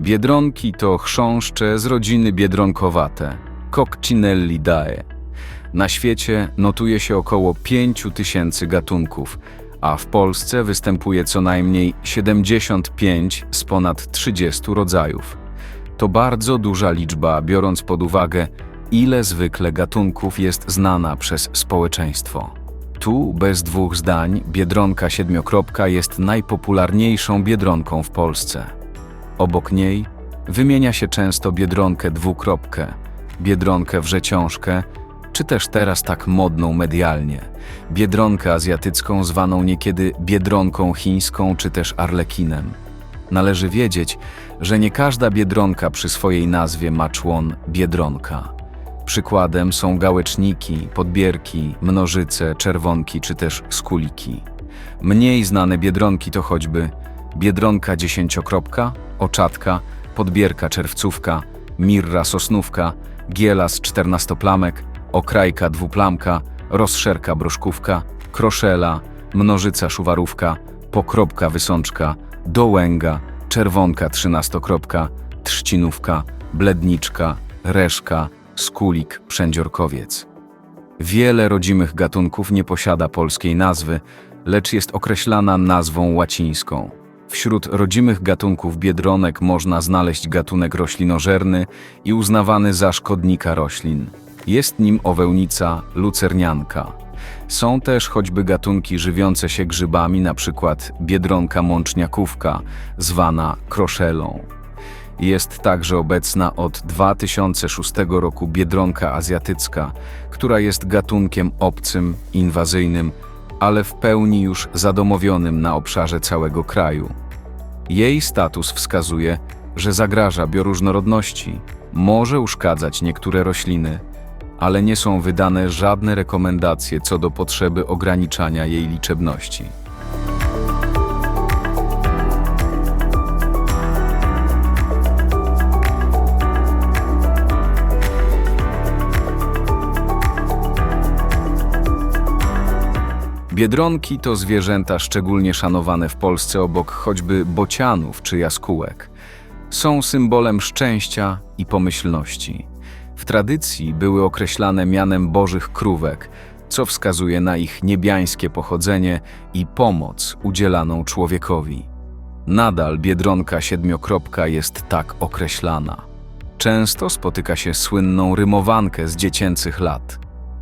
Biedronki to chrząszcze z rodziny biedronkowate, Coccinellidae. Na świecie notuje się około 5 tysięcy gatunków, a w Polsce występuje co najmniej 75 z ponad 30 rodzajów. To bardzo duża liczba, biorąc pod uwagę, ile zwykle gatunków jest znana przez społeczeństwo. Tu, bez dwóch zdań, biedronka siedmiokropka jest najpopularniejszą biedronką w Polsce. Obok niej wymienia się często biedronkę dwukropkę, biedronkę wrzeciążkę, czy też teraz tak modną medialnie, biedronkę azjatycką zwaną niekiedy biedronką chińską czy też arlekinem. Należy wiedzieć, że nie każda biedronka przy swojej nazwie ma człon biedronka. Przykładem są gałeczniki, podbierki, mnożyce, czerwonki czy też skuliki. Mniej znane biedronki to choćby biedronka dziesięciokropka, oczatka, podbierka czerwcówka, mirra sosnówka, gielas czternastoplamek, okrajka dwuplamka, rozszerka broszkówka, kroszela, mnożyca szuwarówka, pokropka wysączka, dołęga, czerwonka trzynastokropka, trzcinówka, bledniczka, reszka, skulik, przędziorkowiec. Wiele rodzimych gatunków nie posiada polskiej nazwy, lecz jest określana nazwą łacińską. Wśród rodzimych gatunków biedronek można znaleźć gatunek roślinożerny i uznawany za szkodnika roślin. Jest nim owełnica lucernianka. Są też choćby gatunki żywiące się grzybami, np. biedronka mączniakówka, zwana kroszelą. Jest także obecna od 2006 roku biedronka azjatycka, która jest gatunkiem obcym, inwazyjnym, ale w pełni już zadomowionym na obszarze całego kraju. Jej status wskazuje, że zagraża bioróżnorodności, może uszkadzać niektóre rośliny, ale nie są wydane żadne rekomendacje co do potrzeby ograniczania jej liczebności. Biedronki to zwierzęta szczególnie szanowane w Polsce obok choćby bocianów czy jaskółek. Są symbolem szczęścia i pomyślności. W tradycji były określane mianem bożych krówek, co wskazuje na ich niebiańskie pochodzenie i pomoc udzielaną człowiekowi. Nadal biedronka siedmiokropka jest tak określana. Często spotyka się słynną rymowankę z dziecięcych lat.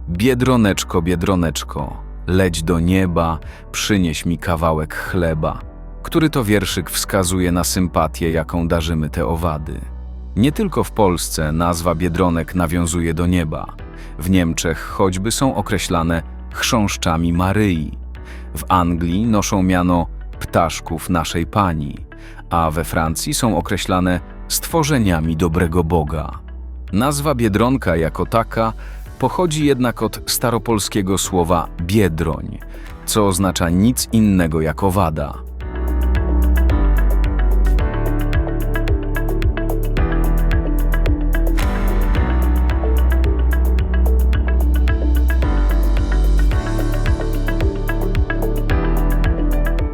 Biedroneczko, biedroneczko, leć do nieba, przynieś mi kawałek chleba, który to wierszyk wskazuje na sympatię, jaką darzymy te owady. Nie tylko w Polsce nazwa biedronek nawiązuje do nieba. W Niemczech choćby są określane chrząszczami Maryi. W Anglii noszą miano ptaszków naszej Pani, a we Francji są określane stworzeniami dobrego Boga. Nazwa biedronka jako taka pochodzi jednak od staropolskiego słowa biedroń, co oznacza nic innego jak owada.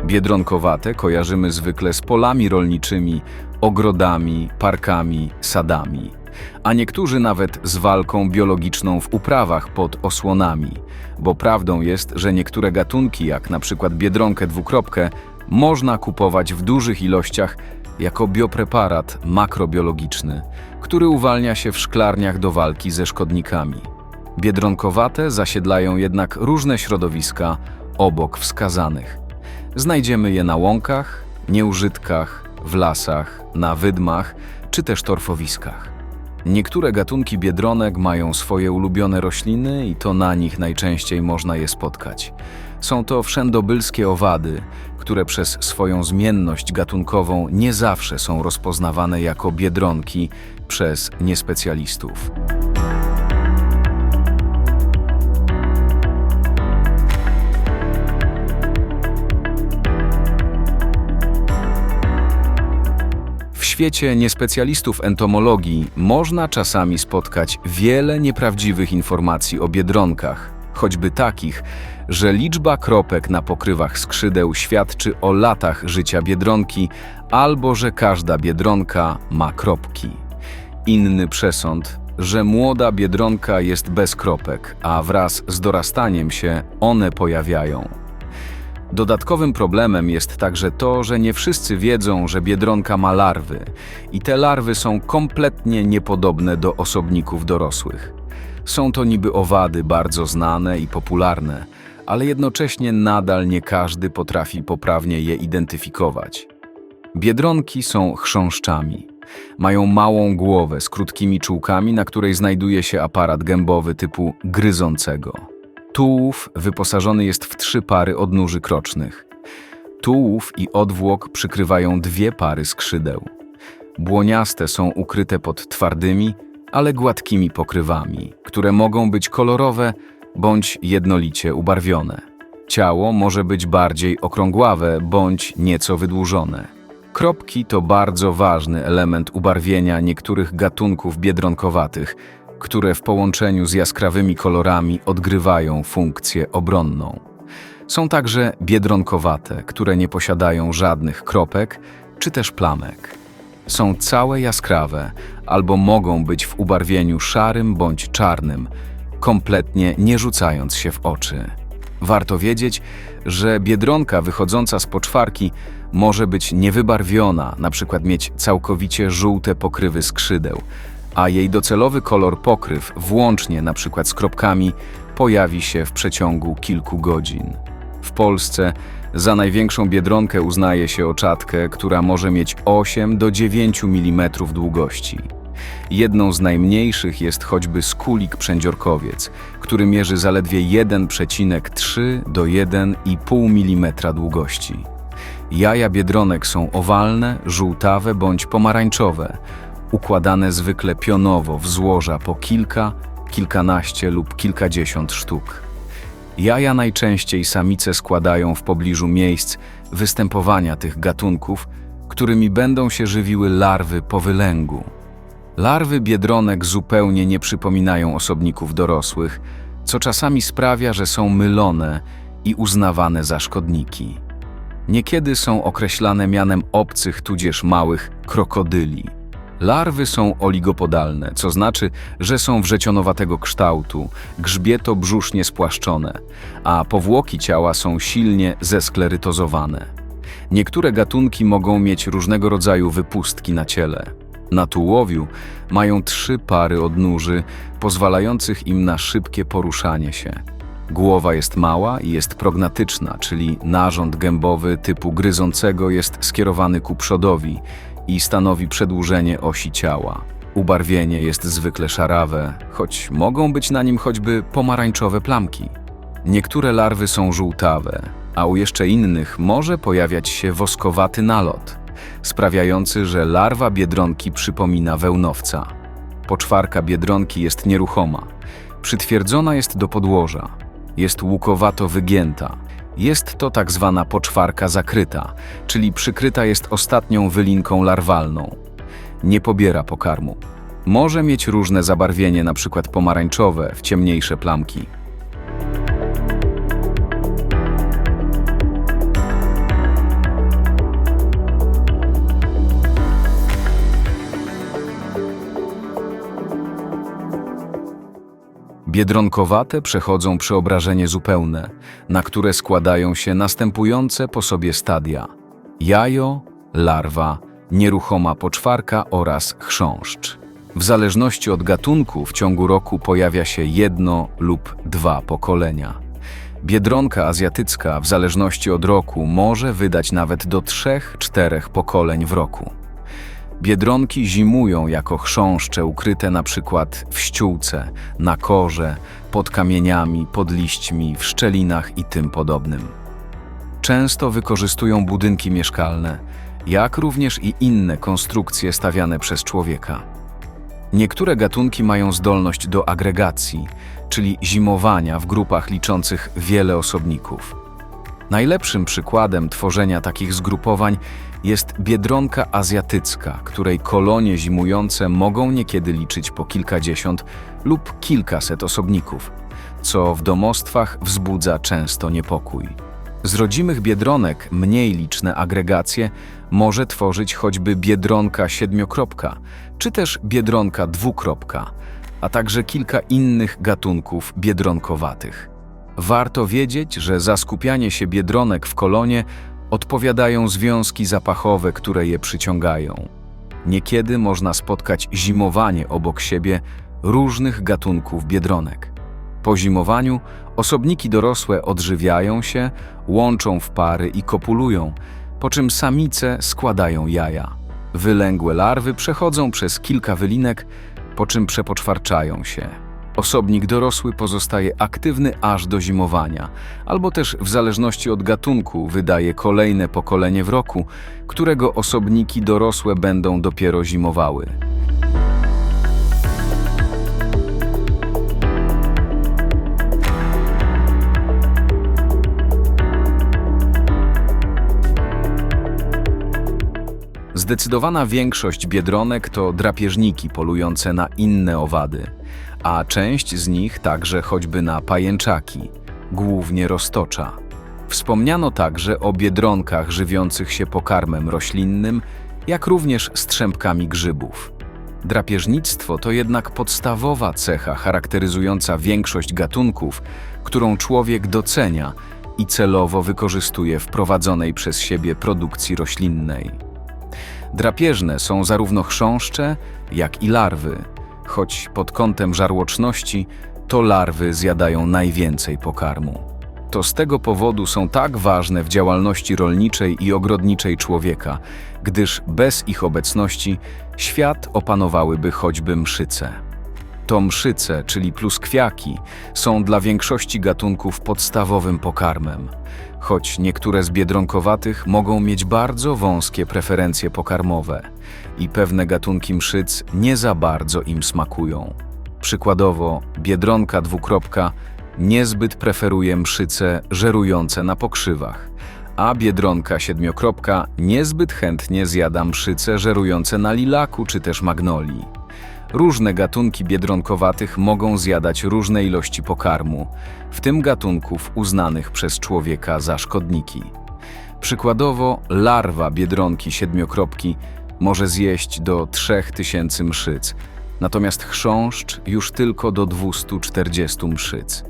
Biedronkowate kojarzymy zwykle z polami rolniczymi, ogrodami, parkami, sadami, a niektórzy nawet z walką biologiczną w uprawach pod osłonami, bo prawdą jest, że niektóre gatunki, jak na przykład biedronkę dwukropkę, można kupować w dużych ilościach jako biopreparat makrobiologiczny, który uwalnia się w szklarniach do walki ze szkodnikami. Biedronkowate zasiedlają jednak różne środowiska obok wskazanych. Znajdziemy je na łąkach, nieużytkach, w lasach, na wydmach czy też torfowiskach. Niektóre gatunki biedronek mają swoje ulubione rośliny i to na nich najczęściej można je spotkać. Są to wszędobylskie owady, które przez swoją zmienność gatunkową nie zawsze są rozpoznawane jako biedronki przez niespecjalistów. Świecie niespecjalistów entomologii można czasami spotkać wiele nieprawdziwych informacji o biedronkach. choćby takich, że liczba kropek na pokrywach skrzydeł świadczy o latach życia biedronki albo że każda biedronka ma kropki. Inny przesąd, że młoda biedronka jest bez kropek, a wraz z dorastaniem się one pojawiają. Dodatkowym problemem jest także to, że nie wszyscy wiedzą, że biedronka ma larwy i te larwy są kompletnie niepodobne do osobników dorosłych. Są to niby owady bardzo znane i popularne, ale jednocześnie nadal nie każdy potrafi poprawnie je identyfikować. Biedronki są chrząszczami. Mają małą głowę z krótkimi czułkami, na której znajduje się aparat gębowy typu gryzącego. Tułów wyposażony jest w trzy pary odnóży krocznych. Tułów i odwłok przykrywają dwie pary skrzydeł. Błoniaste są ukryte pod twardymi, ale gładkimi pokrywami, które mogą być kolorowe bądź jednolicie ubarwione. Ciało może być bardziej okrągławe bądź nieco wydłużone. Kropki to bardzo ważny element ubarwienia niektórych gatunków biedronkowatych, które w połączeniu z jaskrawymi kolorami odgrywają funkcję obronną. Są także biedronkowate, które nie posiadają żadnych kropek czy też plamek. Są całe jaskrawe albo mogą być w ubarwieniu szarym bądź czarnym, kompletnie nie rzucając się w oczy. Warto wiedzieć, że biedronka wychodząca z poczwarki może być niewybarwiona, na przykład mieć całkowicie żółte pokrywy skrzydeł, a jej docelowy kolor pokryw, włącznie przykład z kropkami, pojawi się w przeciągu kilku godzin. W Polsce za największą biedronkę uznaje się oczatkę, która może mieć 8 do 9 mm długości. Jedną z najmniejszych jest choćby skulik przędziorkowiec, który mierzy zaledwie 1,3 do 1,5 mm długości. Jaja biedronek są owalne, żółtawe bądź pomarańczowe, układane zwykle pionowo w złoża po kilka, kilkanaście lub kilkadziesiąt sztuk. Jaja najczęściej samice składają w pobliżu miejsc występowania tych gatunków, którymi będą się żywiły larwy po wylęgu. Larwy biedronek zupełnie nie przypominają osobników dorosłych, co czasami sprawia, że są mylone i uznawane za szkodniki. Niekiedy są określane mianem obcych tudzież małych krokodyli. Larwy są oligopodalne, co znaczy, że są wrzecionowatego kształtu, grzbieto-brzusznie spłaszczone, a powłoki ciała są silnie zesklerytozowane. Niektóre gatunki mogą mieć różnego rodzaju wypustki na ciele. Na tułowiu mają trzy pary odnóży, pozwalających im na szybkie poruszanie się. Głowa jest mała i jest prognatyczna, czyli narząd gębowy typu gryzącego jest skierowany ku przodowi i stanowi przedłużenie osi ciała. Ubarwienie jest zwykle szarawe, choć mogą być na nim choćby pomarańczowe plamki. Niektóre larwy są żółtawe, a u jeszcze innych może pojawiać się woskowaty nalot, sprawiający, że larwa biedronki przypomina wełnowca. Poczwarka biedronki jest nieruchoma, przytwierdzona jest do podłoża, jest łukowato wygięta. Jest to tak zwana poczwarka zakryta, czyli przykryta jest ostatnią wylinką larwalną. Nie pobiera pokarmu. Może mieć różne zabarwienie, np. pomarańczowe w ciemniejsze plamki. Biedronkowate przechodzą przeobrażenie zupełne, na które składają się następujące po sobie stadia: jajo, larwa, nieruchoma poczwarka oraz chrząszcz. W zależności od gatunku w ciągu roku pojawia się jedno lub dwa pokolenia. Biedronka azjatycka w zależności od roku może wydać nawet do trzech, czterech pokoleń w roku. Biedronki zimują jako chrząszcze ukryte na przykład w ściółce, na korze, pod kamieniami, pod liśćmi, w szczelinach i tym podobnym. Często wykorzystują budynki mieszkalne, jak również i inne konstrukcje stawiane przez człowieka. Niektóre gatunki mają zdolność do agregacji, czyli zimowania w grupach liczących wiele osobników. Najlepszym przykładem tworzenia takich zgrupowań jest biedronka azjatycka, której kolonie zimujące mogą niekiedy liczyć po kilkadziesiąt lub kilkaset osobników. co w domostwach wzbudza często niepokój. Z rodzimych biedronek mniej liczne agregacje może tworzyć choćby biedronka siedmiokropka, czy też biedronka dwukropka, a także kilka innych gatunków biedronkowatych. Warto wiedzieć, że za skupianie się biedronek w kolonie odpowiadają związki zapachowe, które je przyciągają. Niekiedy można spotkać zimowanie obok siebie różnych gatunków biedronek. Po zimowaniu osobniki dorosłe odżywiają się, łączą w pary i kopulują, po czym samice składają jaja. Wylęgłe larwy przechodzą przez kilka wylinek, po czym przepoczwarczają się. Osobnik dorosły pozostaje aktywny aż do zimowania, albo też w zależności od gatunku wydaje kolejne pokolenie w roku, którego osobniki dorosłe będą dopiero zimowały. Zdecydowana większość biedronek to drapieżniki polujące na inne owady, a część z nich także choćby na pajęczaki, głównie roztocza. Wspomniano także o biedronkach żywiących się pokarmem roślinnym, jak również strzępkami grzybów. Drapieżnictwo to jednak podstawowa cecha charakteryzująca większość gatunków, którą człowiek docenia i celowo wykorzystuje w prowadzonej przez siebie produkcji roślinnej. Drapieżne są zarówno chrząszcze, jak i larwy, choć pod kątem żarłoczności to larwy zjadają najwięcej pokarmu. To z tego powodu są tak ważne w działalności rolniczej i ogrodniczej człowieka, gdyż bez ich obecności świat opanowałyby choćby mszyce. To mszyce, czyli pluskwiaki, są dla większości gatunków podstawowym pokarmem, choć niektóre z biedronkowatych mogą mieć bardzo wąskie preferencje pokarmowe i pewne gatunki mszyc nie za bardzo im smakują. Przykładowo, biedronka dwukropka niezbyt preferuje mszyce żerujące na pokrzywach, a biedronka siedmiokropka niezbyt chętnie zjada mszyce żerujące na lilaku czy też magnolii. Różne gatunki biedronkowatych mogą zjadać różne ilości pokarmu, w tym gatunków uznanych przez człowieka za szkodniki. Przykładowo, larwa biedronki siedmiokropki może zjeść do 3000 mszyc, natomiast chrząszcz już tylko do 240 mszyc.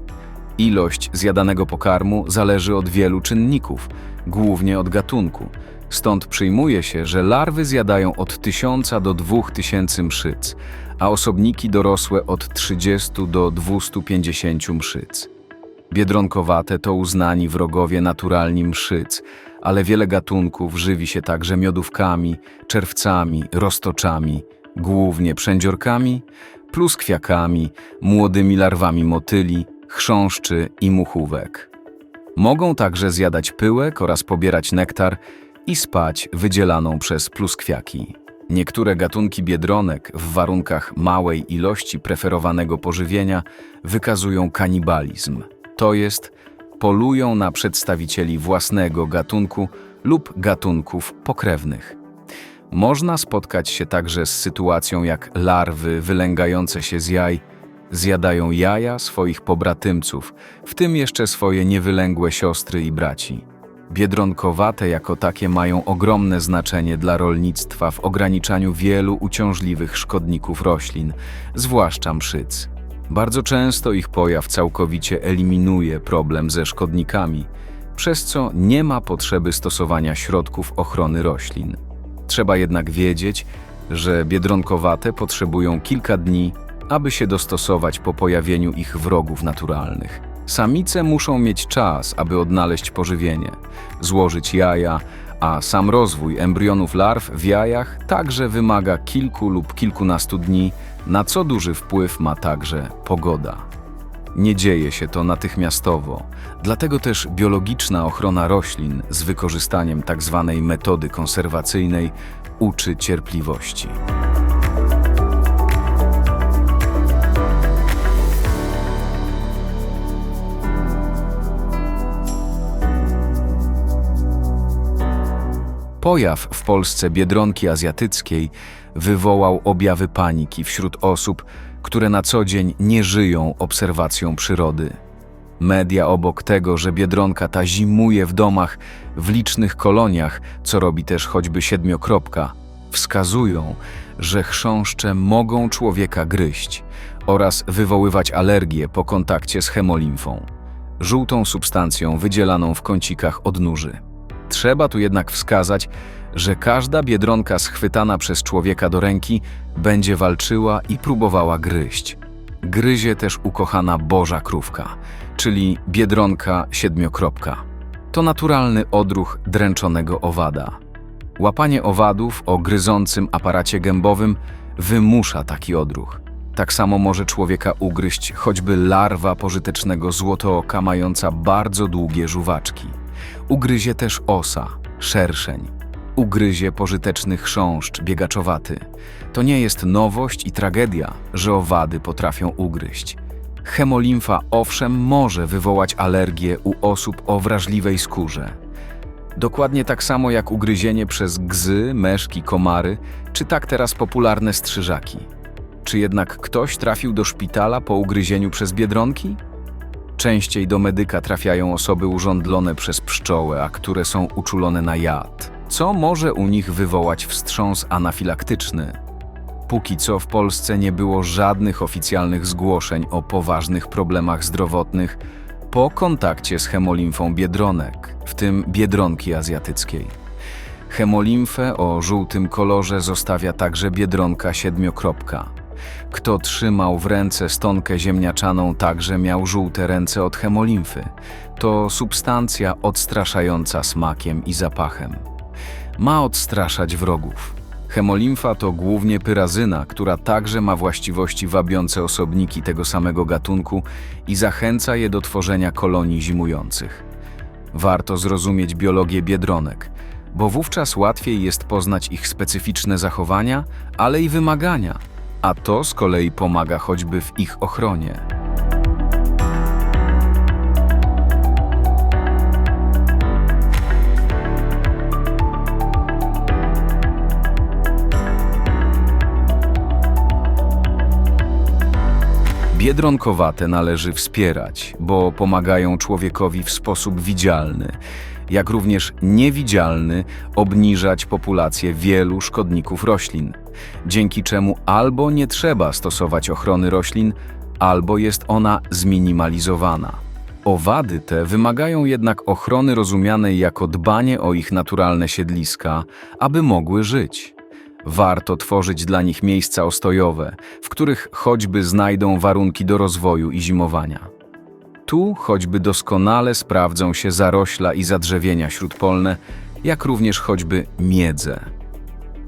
Ilość zjadanego pokarmu zależy od wielu czynników, głównie od gatunku. Stąd przyjmuje się, że larwy zjadają od 1000 do 2000 mszyc, a osobniki dorosłe od 30 do 250 mszyc. Biedronkowate to uznani wrogowie naturalni mszyc, ale wiele gatunków żywi się także miodówkami, czerwcami, roztoczami, głównie przędziorkami, pluskwiakami, młodymi larwami motyli, chrząszczy i muchówek. Mogą także zjadać pyłek oraz pobierać nektar i spać wydzielaną przez pluskwiaki. Niektóre gatunki biedronek w warunkach małej ilości preferowanego pożywienia wykazują kanibalizm, to jest polują na przedstawicieli własnego gatunku lub gatunków pokrewnych. Można spotkać się także z sytuacją, jak larwy wylęgające się z jaj zjadają jaja swoich pobratymców, w tym jeszcze swoje niewylęgłe siostry i braci. Biedronkowate jako takie mają ogromne znaczenie dla rolnictwa w ograniczaniu wielu uciążliwych szkodników roślin, zwłaszcza mszyc. Bardzo często ich pojaw całkowicie eliminuje problem ze szkodnikami, przez co nie ma potrzeby stosowania środków ochrony roślin. Trzeba jednak wiedzieć, że biedronkowate potrzebują kilka dni, aby się dostosować po pojawieniu ich wrogów naturalnych. Samice muszą mieć czas, aby odnaleźć pożywienie, złożyć jaja, a sam rozwój embrionów larw w jajach także wymaga kilku lub kilkunastu dni, na co duży wpływ ma także pogoda. Nie dzieje się to natychmiastowo, dlatego też biologiczna ochrona roślin z wykorzystaniem tzw. Tak metody konserwacyjnej uczy cierpliwości. Pojaw w Polsce biedronki azjatyckiej wywołał objawy paniki wśród osób, które na co dzień nie żyją obserwacją przyrody. Media obok tego, że biedronka ta zimuje w domach w licznych koloniach, co robi też choćby siedmiokropka, wskazują, że chrząszcze mogą człowieka gryźć oraz wywoływać alergie po kontakcie z hemolimfą, żółtą substancją wydzielaną w kącikach odnóży. Trzeba tu jednak wskazać, że każda biedronka schwytana przez człowieka do ręki będzie walczyła i próbowała gryźć. Gryzie też ukochana Boża Krówka, czyli biedronka siedmiokropka. To naturalny odruch dręczonego owada. Łapanie owadów o gryzącym aparacie gębowym wymusza taki odruch. Tak samo może człowieka ugryźć choćby larwa pożytecznego złotooka mająca bardzo długie żuwaczki. Ugryzie też osa, szerszeń. Ugryzie pożyteczny chrząszcz biegaczowaty. To nie jest nowość i tragedia, że owady potrafią ugryźć. Hemolimfa owszem może wywołać alergię u osób o wrażliwej skórze. Dokładnie tak samo jak ugryzienie przez gzy, meszki, komary, czy tak teraz popularne strzyżaki. Czy jednak ktoś trafił do szpitala po ugryzieniu przez biedronki? Częściej do medyka trafiają osoby urządlone przez pszczołę, a które są uczulone na jad, co może u nich wywołać wstrząs anafilaktyczny. Póki co w Polsce nie było żadnych oficjalnych zgłoszeń o poważnych problemach zdrowotnych po kontakcie z hemolimfą biedronek, w tym biedronki azjatyckiej. Hemolimfę o żółtym kolorze zostawia także biedronka siedmiokropka. Kto trzymał w ręce stonkę ziemniaczaną, także miał żółte ręce od hemolimfy. To substancja odstraszająca smakiem i zapachem. Ma odstraszać wrogów. Hemolimfa to głównie pyrazyna, która także ma właściwości wabiące osobniki tego samego gatunku i zachęca je do tworzenia kolonii zimujących. Warto zrozumieć biologię biedronek, bo wówczas łatwiej jest poznać ich specyficzne zachowania, ale i wymagania, a to z kolei pomaga choćby w ich ochronie. Biedronkowate należy wspierać, bo pomagają człowiekowi w sposób widzialny, jak również niewidzialny obniżać populację wielu szkodników roślin, dzięki czemu albo nie trzeba stosować ochrony roślin, albo jest ona zminimalizowana. Owady te wymagają jednak ochrony rozumianej jako dbanie o ich naturalne siedliska, aby mogły żyć. Warto tworzyć dla nich miejsca ostojowe, w których choćby znajdą warunki do rozwoju i zimowania. Tu choćby doskonale sprawdzą się zarośla i zadrzewienia śródpolne, jak również choćby miedze.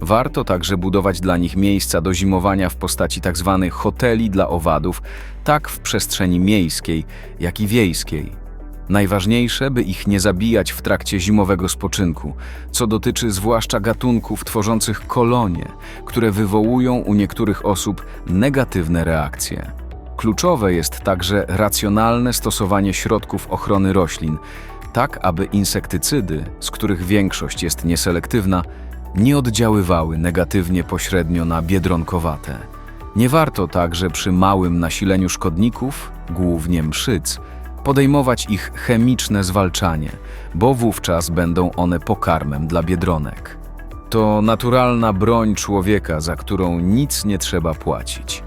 Warto także budować dla nich miejsca do zimowania w postaci tzw. hoteli dla owadów, tak w przestrzeni miejskiej, jak i wiejskiej. Najważniejsze, by ich nie zabijać w trakcie zimowego spoczynku, co dotyczy zwłaszcza gatunków tworzących kolonie, które wywołują u niektórych osób negatywne reakcje. Kluczowe jest także racjonalne stosowanie środków ochrony roślin, tak aby insektycydy, z których większość jest nieselektywna, nie oddziaływały negatywnie pośrednio na biedronkowate. Nie warto także przy małym nasileniu szkodników, głównie mszyc, podejmować ich chemiczne zwalczanie, bo wówczas będą one pokarmem dla biedronek. To naturalna broń człowieka, za którą nic nie trzeba płacić.